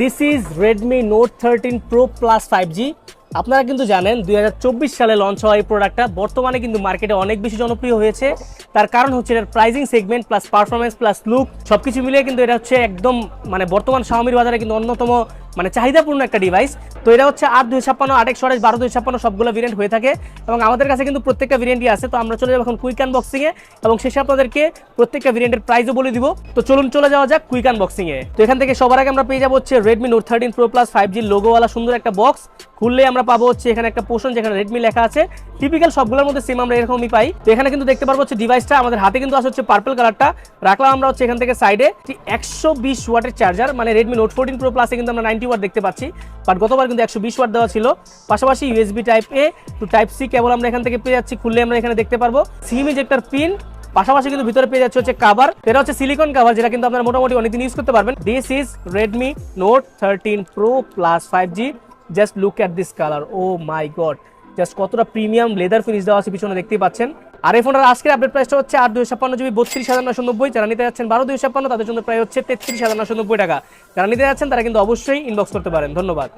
This is Redmi Note thirteen Pro Plus five G আপনারা কিন্তু জানেন, দুই হাজার চব্বিশ সালে লঞ্চ হওয়া এই প্রোডাক্টটা বর্তমানে কিন্তু মার্কেটে অনেক বেশি জনপ্রিয় হয়েছে। তার কারণ হচ্ছে এটার pricing segment plus performance plus look সবকিছু মিলিয়ে কিন্তু এটা হচ্ছে একদম মানে বর্তমান শাওমির বাজারে কিন্তু অন্যতম মানে চাহিদাপূর্ণ একটা ডিভাইস তো এটা হচ্ছে আট দুই ছাপ্পান্ন, আট একশো আঠাশ বারো দুই ছাপ্পান্ন সবগুলো ভেরিয়েন্ট হয়ে থাকে এবং আমাদের কাছে কিন্তু প্রত্যেকটা ভেরিয়েন্টই আছে। তো আমরা চলে যাব এখন কুইক আনবক্সিংয়ে এবং শেষে আপনাদেরকে প্রত্যেকটা ভেরিয়েন্টের প্রাইসও বলে দিব। তো চলুন চলে যাওয়া যাক কুইক আনবক্সিংয়ে তো এখান থেকে সবার আগে আমরা পেয়ে যাব হচ্ছে Redmi Note thirteen Pro Plus five G লোগোওয়ালা সুন্দর একটা বক্স খুললে আমরা পাবো হচ্ছে এখানে একটা পোর্শন যেখানে রেডমি লেখা আছে। টিপিক্যাল সবগুলোর মধ্যে সেম আমরা এরকমই পাই। তো এখানে কিন্তু দেখতে পারব হচ্ছে ডিভাইসটা আমাদের হাতে কিন্তু হচ্ছে পার্পল কালারটা রাখলাম আমরা হচ্ছে এখান থেকে সাইডে একশো বিশ ওয়াটের চার্জার মানে রেডমি নোট ফোরটিন প্রো প্লাসে কিন্তু আমরা নাইনটি ওয়াট দেখতে পাচ্ছি। বাট গতবার কিন্তু একশো বিশ ওয়াট দেওয়া ছিল। পাশাপাশি USB type A to type C cable আমরা এখান থেকে পেয়ে যাচ্ছি খুললে আমরা এখানে দেখতে পারব। সিম ইজেক্টার পিন পাশাপাশি কিন্তু ভিতরে পেয়ে যাচ্ছে হচ্ছে কাভার এটা হচ্ছে সিলিকন কাভার যেটা কিন্তু আপনারা মোটামুটি অনেকদিন ইউজ করতে পারবেন। This is Redmi Note thirteen Pro Plus five G just look at this colour oh my God just কতটা প্রিমিয়াম লেদার ফিনিশ দেওয়া আছে পিছনে দেখতেই পাচ্ছেন। আর এই ফোনের আজকের আপডেট প্রাইসটা হচ্ছে আট দুইশো ছাপ্পান্ন জিবি, বত্রিশ হাজার নশো নব্বই। যারা নিতে যাচ্ছেন বারো দুইশো ছাপ্পান্ন তাদের জন্য প্রায় হচ্ছে তেত্রিশ হাজার নশো নব্বই টাকা। যারা নিতে যাচ্ছেন, তারা কিন্তু অবশ্যই ইনবক্স করতে পারেন। ধন্যবাদ।